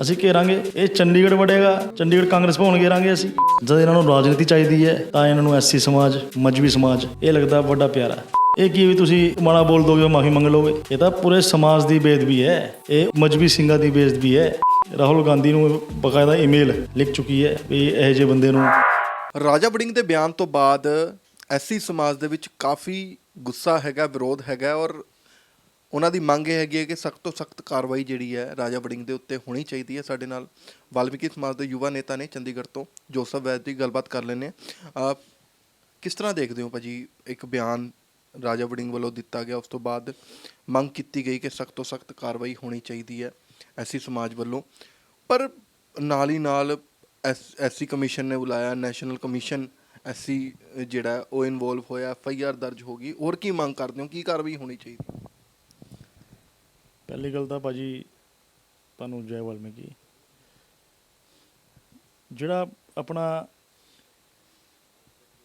ਅਸੀਂ ਘੇਰਾਂਗੇ, ਇਹ ਚੰਡੀਗੜ੍ਹ ਵੜੇਗਾ, ਚੰਡੀਗੜ੍ਹ ਕਾਂਗਰਸ ਭਵਨ ਘੇਰਾਂਗੇ ਅਸੀਂ। ਜਦ ਇਹਨਾਂ ਨੂੰ ਰਾਜਨੀਤੀ ਚਾਹੀਦੀ ਹੈ, ਤਾਂ ਇਹਨਾਂ ਨੂੰ ਐਸਸੀ ਸਮਾਜ, ਮਜਬੀ ਸਮਾਜ, ਇਹ ਲੱਗਦਾ ਵੱਡਾ ਪਿਆਰਾ। ਇਹ ਕੀ ਵੀ ਤੁਸੀਂ ਮਾੜਾ ਬੋਲ ਦੋਗੇ ਮਾਫੀ ਮੰਗ ਲਓਗੇ। ਇਹ ਤਾਂ ਪੂਰੇ ਸਮਾਜ ਦੀ ਬੇਦਬੀ ਹੈ। ਇਹ ਮਜਬੀ ਸਿੰਘਾਂ ਦੀ ਬੇਦਬੀ ਹੈ। ਰਾਹੁਲ ਗਾਂਧੀ ਨੂੰ ਬਕਾਇਦਾ ਈਮੇਲ ਲਿਖ ਚੁੱਕੀ ਹੈ ਵੀ ਇਹੋ ਜਿਹੇ ਬੰਦੇ ਨੂੰ ਰਾਜਾ ਵੜਿੰਗ ਦੇ ਬਿਆਨ ਤੋਂ ਬਾਅਦ ਐਸਸੀ ਸਮਾਜ ਦੇ ਵਿੱਚ ਕਾਫੀ ਗੁੱਸਾ ਹੈਗਾ, ਵਿਰੋਧ ਹੈਗਾ ਔਰ ਉਹਨਾਂ ਦੀ ਮੰਗ ਇਹ ਹੈਗੀ ਹੈ ਕਿ ਸਖਤ ਤੋਂ ਸਖਤ ਕਾਰਵਾਈ ਜਿਹੜੀ ਹੈ ਰਾਜਾ ਵੜਿੰਗ ਦੇ ਉੱਤੇ ਹੋਣੀ ਚਾਹੀਦੀ ਹੈ। ਸਾਡੇ ਨਾਲ ਵਾਲਮੀਕੀ ਸਮਾਜ ਦੇ ਯੁਵਾ ਨੇਤਾ ਨੇ ਚੰਡੀਗੜ੍ਹ ਤੋਂ ਜੋਸਫ ਵੈਦ ਦੀ ਗੱਲਬਾਤ ਕਰ ਲੈਂਦੇ ਆ ਕਿਸ ਤਰ੍ਹਾਂ ਦੇਖਦੇ ਹੋ ਭਾਜੀ ਇੱਕ ਬਿਆਨ ਰਾਜਾ ਵੜਿੰਗ ਵੱਲੋਂ ਦਿੱਤਾ ਗਿਆ, ਉਸ ਤੋਂ ਬਾਅਦ ਮੰਗ ਕੀਤੀ ਗਈ ਕਿ ਸਖਤ ਤੋਂ ਸਖਤ ਕਾਰਵਾਈ ਹੋਣੀ ਚਾਹੀਦੀ ਹੈ ਐਸੀ ਸਮਾਜ ਵੱਲੋਂ। ਪਰ ਨਾਲ ਹੀ ਨਾਲ ਐਸਸੀ ਕਮਿਸ਼ਨ ਨੇ ਬੁਲਾਇਆ, ਨੈਸ਼ਨਲ ਕਮਿਸ਼ਨ ਐਸਸੀ ਜਿਹੜਾ ਉਹ ਇਨਵੋਲਵ ਹੋਇਆ, ਐਫ ਆਈ ਆਰ ਦਰਜ ਹੋ ਗਈ। ਹੋਰ ਕੀ ਮੰਗ ਕਰਦੇ ਹੋ? ਕੀ ਕਾਰਵਾਈ ਹੋਣੀ ਚਾਹੀਦੀ? ਪਹਿਲੀ ਗੱਲ ਤਾਂ ਭਾਜੀ ਤੁਹਾਨੂੰ ਜੈ ਵਾਲਮੀਕੀ। ਜਿਹੜਾ ਆਪਣਾ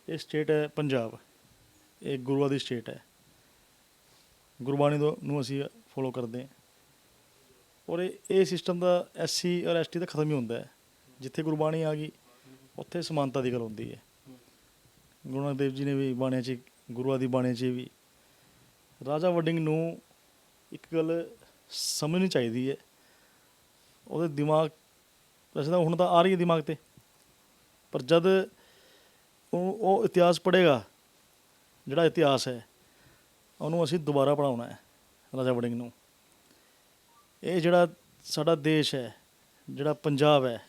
ਇਹ ਸਟੇਟ ਹੈ ਪੰਜਾਬ, ਇਹ ਗੁਰੂਆਂ ਦੀ ਸਟੇਟ ਹੈ। ਗੁਰਬਾਣੀ ਤੋਂ ਨੂੰ ਅਸੀਂ ਫੋਲੋ ਕਰਦੇ ਹਾਂ। ਔਰ ਇਹ ਇਹ ਸਿਸਟਮ ਦਾ ਐਸਸੀ ਔਰ ਐਸਟੀ ਦਾ ਖਤਮ ਹੀ ਹੁੰਦਾ ਹੈ। ਜਿੱਥੇ ਗੁਰਬਾਣੀ ਆ ਗਈ, ਉੱਥੇ ਸਮਾਨਤਾ ਦੀ ਗੱਲ ਹੁੰਦੀ ਹੈ। ਗੁਰੂ ਨਾਨਕ ਦੇਵ ਜੀ ਨੇ ਵੀ ਬਾਣੀਆਂ 'ਚ, ਗੁਰੂਆਂ ਦੀ ਬਾਣੀਆਂ 'ਚ ਵੀ ਰਾਜਾ ਵਡਿੰਗ ਨੂੰ ਇੱਕ ਗੱਲ ਸਮਝਣੀ ਚਾਹੀਦੀ ਹੈ। ਉਹਦੇ ਦਿਮਾਗ, ਵੈਸੇ ਤਾਂ ਹੁਣ ਤਾਂ ਆ ਰਹੀ ਹੈ ਦਿਮਾਗ ਤੇ। ਪਰ ਜਦ ਉਹ ਉਹ ਇਤਿਹਾਸ ਪੜ੍ਹੇਗਾ, ਜਿਹੜਾ ਇਤਿਹਾਸ ਹੈ, ਉਹਨੂੰ ਅਸੀਂ ਦੁਬਾਰਾ ਪੜਾਉਣਾ ਹੈ, ਰਾਜਾ ਵੜਿੰਗ ਨੂੰ। ਇਹ ਜਿਹੜਾ ਸਾਡਾ ਦੇਸ਼ ਹੈ, ਜਿਹੜਾ ਪੰਜਾਬ ਹੈ,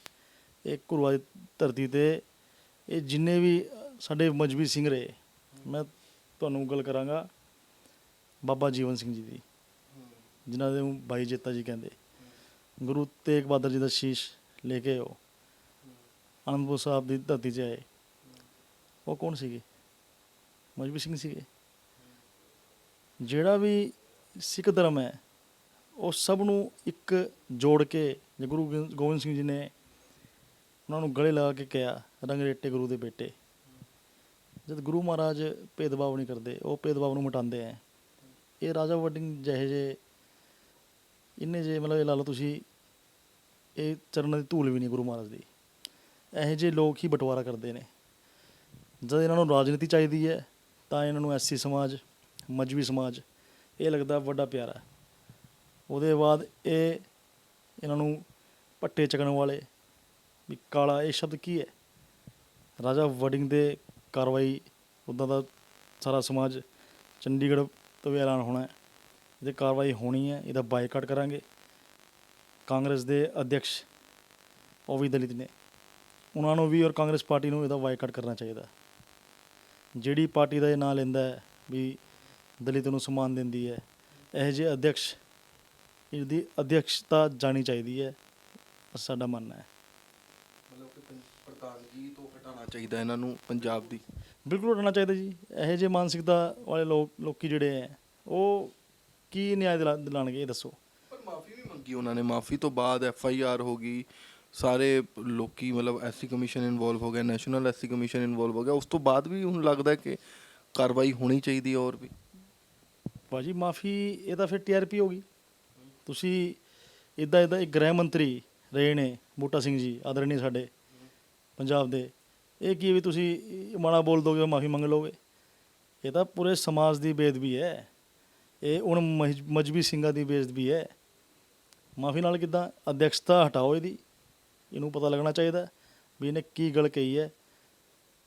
ਇਹ ਗੁਰੂਆਂ ਦੀ ਧਰਤੀ ਤੇ, ਇਹ ਜਿੰਨੇ ਵੀ ਸਾਡੇ ਮਜਬੀ ਸਿੰਘ ਰਹੇ, ਮੈਂ ਤੁਹਾਨੂੰ ਗੱਲ ਕਰਾਂਗਾ, ਬਾਬਾ ਜੀਵਨ ਸਿੰਘ ਜੀ ਦੀ। ਜਿਨ੍ਹਾਂ ਦੇ ਨੂੰ ਬਾਈ ਜੇਤਾ ਜੀ ਕਹਿੰਦੇ। ਗੁਰੂ ਤੇਗ ਬਹਾਦਰ ਜੀ ਦਾ ਸ਼ੀਸ਼ ਲੈ ਕੇ ਉਹ ਅਨੰਦਪੁਰ ਸਾਹਿਬ ਦੀ ਧਰਤੀ 'ਚ ਆਏ। ਉਹ ਕੌਣ ਸੀਗੇ? ਮਜਬੀ ਸਿੰਘ ਸੀਗੇ। ਜਿਹੜਾ ਵੀ ਸਿੱਖ ਧਰਮ ਹੈ, ਉਹ ਸਭ ਨੂੰ ਇੱਕ ਜੋੜ ਕੇ ਜੇ ਗੁਰੂ ਗੋਬਿੰਦ ਸਿੰਘ ਜੀ ਨੇ ਉਹਨਾਂ ਨੂੰ ਗਲੇ ਲਾ ਕੇ ਕਿਹਾ ਰੰਗਰੇਟੇ ਗੁਰੂ ਦੇ ਬੇਟੇ। ਜਦ ਗੁਰੂ ਮਹਾਰਾਜ ਭੇਦਭਾਵ ਨਹੀਂ ਕਰਦੇ, ਉਹ ਭੇਦਭਾਵ ਨੂੰ ਮਿਟਾਉਂਦੇ ਹੈ ਇਹ ਰਾਜਾ ਵਡਿੰਗ ਜਿਹੇ ਜਿਹੇ ਇੰਨੇ ਜੇ ਮਤਲਬ ਇਹ ਲਾ ਲਓ ਤੁਸੀਂ, ਇਹ ਚਰਨਾਂ ਦੀ ਧੂਲ ਵੀ ਨਹੀਂ ਗੁਰੂ ਮਹਾਰਾਜ ਦੀ। ਇਹੋ ਜਿਹੇ ਲੋਕ ਹੀ ਬਟਵਾਰਾ ਕਰਦੇ ਨੇ। ਜਦ ਇਹਨਾਂ ਨੂੰ ਰਾਜਨੀਤੀ ਚਾਹੀਦੀ ਹੈ, ਤਾਂ ਇਹਨਾਂ ਨੂੰ ਐਸਸੀ ਸਮਾਜ, ਮਜਬੀ ਸਮਾਜ, ਇਹ ਲੱਗਦਾ ਵੱਡਾ ਪਿਆਰਾ। ਉਹਦੇ ਬਾਅਦ ਇਹ ਇਹਨਾਂ ਨੂੰ ਪੱਟੇ ਚੱਕਣ ਵਾਲੇ, ਵੀ ਕਾਲਾ ਇਹ ਸ਼ਬਦ ਕੀ ਹੈ? ਰਾਜਾ ਵਡਿੰਗ ਦੇ ਕਾਰਵਾਈ ਉੱਦਾਂ ਦਾ ਸਾਰਾ ਸਮਾਜ ਚੰਡੀਗੜ੍ਹ ਤੋਂ ਵੀ ਐਲਾਨ ਹੋਣਾ ਹੈ। ਇਹਦੇ ਕਾਰਵਾਈ ਹੋਣੀ ਹੈ ਇਹਦਾ ਬਾਈਕਾਟ ਕਰਾਂਗੇ। ਕਾਂਗਰਸ ਦੇ ਅਧਿਕਸ਼ ਉਹ ਵੀ ਦਲਿਤ ਨੇ। ਉਹਨਾਂ ਨੂੰ ਵੀ ਔਰ ਕਾਂਗਰਸ ਪਾਰਟੀ ਨੂੰ ਇਹਦਾ ਬਾਈਕਾਟ ਕਰਨਾ ਚਾਹੀਦਾ। ਜਿਹੜੀ ਪਾਰਟੀ ਦਾ ਇਹ ਨਾਂ ਲੈਂਦਾ ਹੈ ਵੀ ਦਲਿਤ ਨੂੰ ਸਨਮਾਨ ਦਿੰਦੀ ਹੈ ਇਹ ਜਿਹੇ ਅਧਿਕਸ਼ ਇਹਦੀ ਅਧਿਕਸ਼ਤਾ ਜਾਣੀ ਚਾਹੀਦੀ ਹੈ ਸਾਡਾ ਮੰਨਣਾ ਹੈ। ਮਤਲਬ ਕਿ ਪ੍ਰਧਾਨਗੀ ਤੋਂ ਹਟਾਉਣਾ ਚਾਹੀਦਾ ਇਹਨਾਂ ਨੂੰ ਪੰਜਾਬ ਦੀ? ਬਿਲਕੁਲ ਹਟਣਾ ਚਾਹੀਦਾ ਜੀ। ਇਹੋ ਜਿਹੇ ਮਾਨਸਿਕਤਾ ਵਾਲੇ ਲੋਕ ਲੋਕੀ ਜਿਹੜੇ ਹੈ ਉਹ ਕੀ ਨਿਆਂ ਦਿਲਾ ਦਿਲਾਣਗੇ ਇਹ ਦੱਸੋ? ਪਰ ਮਾਫੀ ਵੀ ਮੰਗੀ ਉਹਨਾਂ ਨੇ। ਮਾਫੀ ਤੋਂ ਬਾਅਦ ਐਫ ਆਈ ਆਰ ਹੋ ਗਈ। ਸਾਰੇ ਲੋਕੀ ਮਤਲਬ ਐਸਸੀ ਕਮਿਸ਼ਨ ਇਨਵੋਲਵ ਹੋ ਗਿਆ ਨੈਸ਼ਨਲ ਐਸਸੀ ਕਮਿਸ਼ਨ ਇਨਵੋਲਵ ਹੋ ਗਿਆ। ਉਸ ਤੋਂ ਬਾਅਦ ਵੀ ਹੁਣ ਲੱਗਦਾ ਹੈ ਕਿ ਕਾਰਵਾਈ ਹੋਣੀ ਚਾਹੀਦੀ ਹੈ ਔਰ ਵੀ। ਭਾਜੀ ਮਾਫੀ ਇਹ ਤਾਂ ਫਿਰ ਟੀਆਰਪੀ ਹੋ ਗਈ। ਤੁਸੀਂ ਇਦਾਂ ਇਦਾਂ ਇੱਕ ਗ੍ਰਹਿ ਮੰਤਰੀ ਰਹੇ ਨੇ ਬੂਟਾ ਸਿੰਘ ਜੀ ਆਦਰਣੀ ਸਾਡੇ ਪੰਜਾਬ ਦੇ। ਇਹ ਕੀ ਵੀ ਤੁਸੀਂ ਮਾੜਾ ਬੋਲ ਦੋਗੇ ਮਾਫੀ ਮੰਗ ਲਓਗੇ? ਇਹ ਤਾਂ ਪੂਰੇ ਸਮਾਜ ਦੀ ਬੇਦਬੀ ਹੈ। ਇਹ ਹੁਣ ਮਜ- ਮਜਬੀ ਸਿੰਘਾਂ ਦੀ ਬੇਦਬੀ ਹੈ। ਮਾਫੀ ਨਾਲ ਕਿਦਾਂ ਅਧਿਕਸ਼ਤਾ ਹਟਾਓ ਇਹਦੀ ਇਹਨੂੰ ਪਤਾ ਲੱਗਣਾ ਚਾਹੀਦਾ ਵੀ ਇਹਨੇ ਕੀ ਗੱਲ ਕਹੀ ਹੈ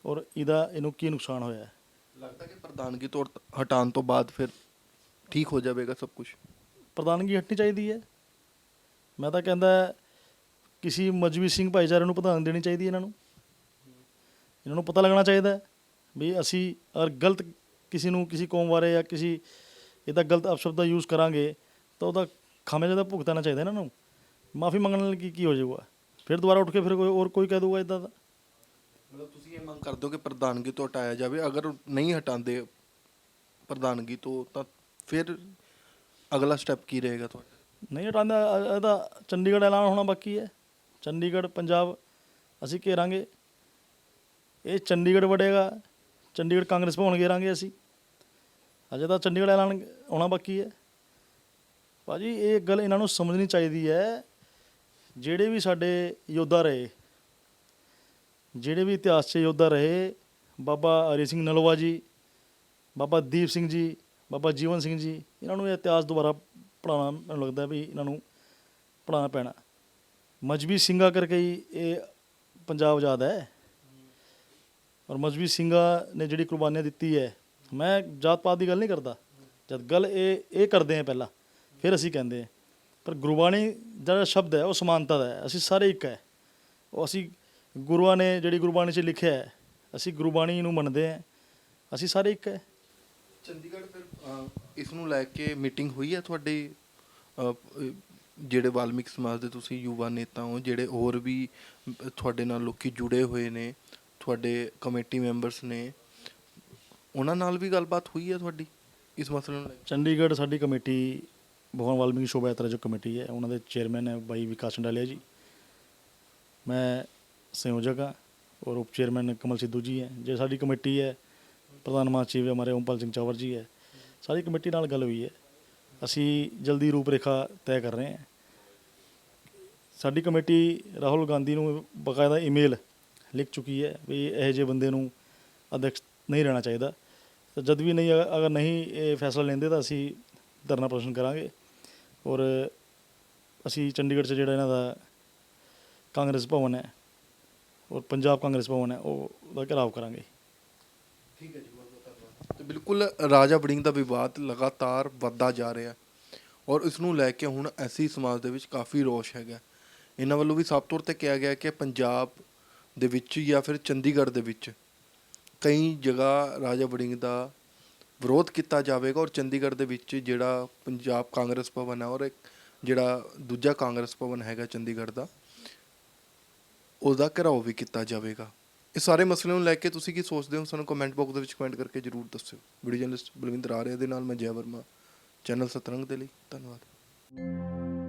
ਔਰ ਇਹਦਾ ਇਹਨੂੰ ਕੀ ਨੁਕਸਾਨ ਹੋਇਆ ਹੈ। ਲੱਗਦਾ ਕਿ ਪ੍ਰਧਾਨਗੀ ਤੋਂ ਹਟਾਉਣ ਤੋਂ ਬਾਅਦ ਫਿਰ ਠੀਕ ਹੋ ਜਾਵੇਗਾ ਸਭ ਕੁਝ ਪ੍ਰਧਾਨਗੀ ਹਟਣੀ ਚਾਹੀਦੀ ਹੈ। ਮੈਂ ਤਾਂ ਕਹਿੰਦਾ ਕਿਸੇ ਮਜਬੀ ਸਿੰਘ ਭਾਈਚਾਰੇ ਨੂੰ ਪ੍ਰਧਾਨ ਦੇਣੀ ਚਾਹੀਦੀ ਹੈ ਇਹਨਾਂ ਨੂੰ। ਇਹਨਾਂ ਨੂੰ ਪਤਾ ਲੱਗਣਾ ਚਾਹੀਦਾ ਹੈ ਵੀ ਅਸੀਂ ਅਗਰ ਗਲਤ ਕਿਸੇ ਨੂੰ ਕਿਸੇ ਕੌਮ ਬਾਰੇ ਜਾਂ ਕਿਸੇ ਇਹਦਾ ਗਲਤ ਅਪਸ਼ਬਦ ਦਾ ਯੂਜ਼ ਕਰਾਂਗੇ ਤਾਂ ਉਹਦਾ ਖਾਮਿਆਜ਼ਾ ਦਾ ਭੁਗਤਣਾ ਚਾਹੀਦਾ ਇਹਨਾਂ ਨੂੰ। ਮਾਫੀ ਮੰਗਣ ਨਾਲ ਕੀ ਕੀ ਹੋ ਜਾਊਗਾ? ਫਿਰ ਦੁਬਾਰਾ ਉੱਠ ਕੇ ਫਿਰ ਕੋਈ ਹੋਰ ਕੋਈ ਕਹਿ ਦਊਗਾ ਇਦਾਂ ਦਾ? ਮਤਲਬ ਤੁਸੀਂ ਇਹ ਮੰਗ ਕਰਦੇ ਹੋ ਕਿ ਪ੍ਰਧਾਨਗੀ ਤੋਂ ਹਟਾਇਆ ਜਾਵੇ। ਅਗਰ ਨਹੀਂ ਹਟਾਉਂਦੇ ਪ੍ਰਧਾਨਗੀ ਤੋਂ ਤਾਂ ਫਿਰ ਅਗਲਾ ਸਟੈਪ ਕੀ ਰਹੇਗਾ ਤੁਹਾਡਾ? ਨਹੀਂ ਹਟਾਉਂਦਾ ਇਹਦਾ ਚੰਡੀਗੜ੍ਹ ਐਲਾਨ ਹੋਣਾ ਬਾਕੀ ਹੈ। ਚੰਡੀਗੜ੍ਹ ਪੰਜਾਬ ਅਸੀਂ ਘੇਰਾਂਗੇ। ਇਹ ਚੰਡੀਗੜ੍ਹ ਵੜੇਗਾ ਚੰਡੀਗੜ੍ਹ ਕਾਂਗਰਸ ਭਵਨ ਘੇਰਾਂਗੇ ਅਸੀਂ। ਅਜੇ ਤਾਂ ਚੰਡੀਗੜ੍ਹ ਐਲਾਨ ਆਉਣਾ ਬਾਕੀ ਹੈ। ਭਾਜੀ, ਇਹ ਗੱਲ ਇਹਨਾਂ ਨੂੰ ਸਮਝਣੀ ਚਾਹੀਦੀ ਹੈ, ਜਿਹੜੇ ਵੀ ਸਾਡੇ ਯੋਧਾ ਰਹੇ, ਜਿਹੜੇ ਵੀ ਇਤਿਹਾਸ 'ਚ ਯੋਧਾ ਰਹੇ, ਬਾਬਾ ਹਰੀ ਸਿੰਘ ਨਲਵਾ ਜੀ, ਬਾਬਾ ਦੀਪ ਸਿੰਘ ਜੀ, ਬਾਬਾ ਜੀਵਨ ਸਿੰਘ ਜੀ, ਇਹਨਾਂ ਨੂੰ ਇਹ ਇਤਿਹਾਸ ਦੁਬਾਰਾ ਪੜਾਉਣਾ ਮੈਨੂੰ ਲੱਗਦਾ ਵੀ ਇਹਨਾਂ ਨੂੰ ਪੜਾਉਣਾ ਪੈਣਾ। ਮਜਬੀ ਸਿੰਘਾਂ ਕਰਕੇ ਹੀ ਇਹ ਪੰਜਾਬ ਆਜ਼ਾਦ ਹੈ। ਔਰ ਮਜਬੀ ਸਿੰਘਾਂ ਨੇ ਜਿਹੜੀ ਕੁਰਬਾਨੀਆਂ ਦਿੱਤੀ ਹੈ ਮੈਂ ਜਾਤ ਪਾਤ ਦੀ ਗੱਲ ਨਹੀਂ ਕਰਦਾ। ਜਦ ਗੱਲ ਇਹ ਇਹ ਕਰਦੇ ਆ ਪਹਿਲਾਂ, ਫਿਰ ਅਸੀਂ ਕਹਿੰਦੇ ਹਾਂ। ਪਰ ਗੁਰਬਾਣੀ ਜਿਹੜਾ ਸ਼ਬਦ ਹੈ, ਉਹ ਸਮਾਨਤਾ ਦਾ ਹੈ। ਅਸੀਂ ਸਾਰੇ ਇੱਕ ਹੈ। ਉਹ ਅਸੀਂ ਗੁਰੂਆਂ ਨੇ ਜਿਹੜੀ ਗੁਰਬਾਣੀ 'ਚ ਲਿਖਿਆ ਹੈ, ਅਸੀਂ ਗੁਰਬਾਣੀ ਨੂੰ ਮੰਨਦੇ ਹਾਂ। ਅਸੀਂ ਸਾਰੇ ਇੱਕ ਹੈ। ਚੰਡੀਗੜ੍ਹ ਫਿਰ ਇਸ ਨੂੰ ਲੈ ਕੇ ਮੀਟਿੰਗ ਹੋਈ ਹੈ ਤੁਹਾਡੇ? ਜਿਹੜੇ ਵਾਲਮੀਕ ਸਮਾਜ ਦੇ ਤੁਸੀਂ ਯੁਵਾ ਨੇਤਾ ਹੋ, ਜਿਹੜੇ ਹੋਰ ਵੀ ਤੁਹਾਡੇ ਨਾਲ ਲੋਕੀ ਜੁੜੇ ਹੋਏ ਨੇ, ਤੁਹਾਡੇ ਕਮੇਟੀ ਮੈਂਬਰਸ ਨੇ ਉਹਨਾਂ ਨਾਲ ਵੀ ਗੱਲਬਾਤ ਹੋਈ ਹੈ ਤੁਹਾਡੀ ਇਸ ਮਸਲੇ ਨੂੰ ਲੈ ਕੇ? ਚੰਡੀਗੜ੍ਹ ਸਾਡੀ ਕਮੇਟੀ, ਭਗਵਾਨ ਵਾਲਮੀਕੀ ਸ਼ੋਭਾ ਯਾਤਰਾ ਜੋ ਕਮੇਟੀ ਹੈ, ਉਹਨਾਂ ਦੇ ਚੇਅਰਮੈਨ ਹੈ ਬਾਈ ਵਿਕਾਸ ਚੰਡਾਲੀਆ ਜੀ। ਮੈਂ ਸੰਯੋਜਕ ਹਾਂ ਔਰ ਉਪ ਚੇਅਰਮੈਨ ਕਮਲ ਸਿੱਧੂ ਜੀ ਹੈ, ਜੇ ਸਾਡੀ ਕਮੇਟੀ ਹੈ, ਪ੍ਰਧਾਨ ਮਹਾਸਚਿਵ ਹਮਾਰੇ ਓਮਪਾਲ ਸਿੰਘ ਚਾਵਰ ਜੀ ਹੈ, ਸਾਰੀ ਕਮੇਟੀ ਨਾਲ ਗੱਲ ਹੋਈ ਹੈ। ਅਸੀਂ ਜਲਦੀ ਰੂਪਰੇਖਾ ਤੈਅ ਕਰ ਰਹੇ ਹਾਂ। ਸਾਡੀ ਕਮੇਟੀ ਰਾਹੁਲ ਗਾਂਧੀ ਨੂੰ ਬਕਾਇਦਾ ਈਮੇਲ ਲਿਖ ਚੁੱਕੀ ਹੈ ਵੀ ਇਹੋ ਜਿਹੇ ਬੰਦੇ ਨੂੰ ਅਧਿਕਸ਼ ਨਹੀਂ ਰਹਿਣਾ ਚਾਹੀਦਾ। ਤਾਂ ਜਦ ਵੀ ਨਹੀਂ ਅਗਰ ਨਹੀਂ ਇਹ ਫੈਸਲਾ ਲੈਂਦੇ ਤਾਂ ਅਸੀਂ ਧਰਨਾ ਪ੍ਰਦਰਸ਼ਨ ਕਰਾਂਗੇ। ਔਰ ਅਸੀਂ ਚੰਡੀਗੜ੍ਹ 'ਚ ਜਿਹੜਾ ਇਹਨਾਂ ਦਾ ਕਾਂਗਰਸ ਭਵਨ ਹੈ ਔਰ ਪੰਜਾਬ ਕਾਂਗਰਸ ਭਵਨ ਹੈ, ਉਹ ਉਹਦਾ ਘਿਰਾਵ ਕਰਾਂਗੇ। ਠੀਕ ਹੈ ਜੀ, ਬਹੁਤ ਬਹੁਤ ਧੰਨਵਾਦ। ਤੇ ਬਿਲਕੁਲ ਰਾਜਾ ਵੜਿੰਗ ਦਾ ਵਿਵਾਦ ਲਗਾਤਾਰ ਵੱਧਦਾ ਜਾ ਰਿਹਾ ਔਰ ਇਸ ਨੂੰ ਲੈ ਕੇ ਹੁਣ ਐਸੀ ਸਮਾਜ ਦੇ ਵਿੱਚ ਕਾਫੀ ਰੋਸ਼ ਹੈਗਾ। ਇਹਨਾਂ ਵੱਲੋਂ ਵੀ ਸਾਫ਼ ਤੌਰ ਤੇ ਕਿਹਾ ਗਿਆ ਕਿ ਪੰਜਾਬ ਦੇ ਵਿੱਚ ਜਾਂ ਫਿਰ ਚੰਡੀਗੜ੍ਹ ਦੇ ਵਿੱਚ ਕਈ ਜਗ੍ਹਾ ਰਾਜਾ ਵੜਿੰਗ ਦਾ ਵਿਰੋਧ ਕੀਤਾ ਜਾਵੇਗਾ ਔਰ ਚੰਡੀਗੜ੍ਹ ਦੇ ਵਿੱਚ ਜਿਹੜਾ ਪੰਜਾਬ ਕਾਂਗਰਸ ਭਵਨ ਹੈ ਔਰ ਇੱਕ ਜਿਹੜਾ ਦੂਜਾ ਕਾਂਗਰਸ ਭਵਨ ਹੈਗਾ ਚੰਡੀਗੜ੍ਹ ਦਾ, ਉਹਦਾ ਘਿਰਾਓ ਵੀ ਕੀਤਾ ਜਾਵੇਗਾ। ਇਹ ਸਾਰੇ ਮਸਲੇ ਨੂੰ ਲੈ ਕੇ ਤੁਸੀਂ ਕੀ ਸੋਚਦੇ ਹੋ? ਸਾਨੂੰ ਕਮੈਂਟ ਬਾਕਸ ਦੇ ਵਿੱਚ ਕਮੈਂਟ ਕਰਕੇ ਜਰੂਰ ਦੱਸਿਓ। ਵੀਡੀਓ ਜਰਨਲਿਸਟ ਬਲਵਿੰਦਰ ਆਰਿਆ ਦੇ ਨਾਲ ਮੈਂ ਜੈ ਵਰਮਾ, ਚੈਨਲ ਸਤਰੰਗ ਦੇ ਲਈ ਧੰਨਵਾਦ।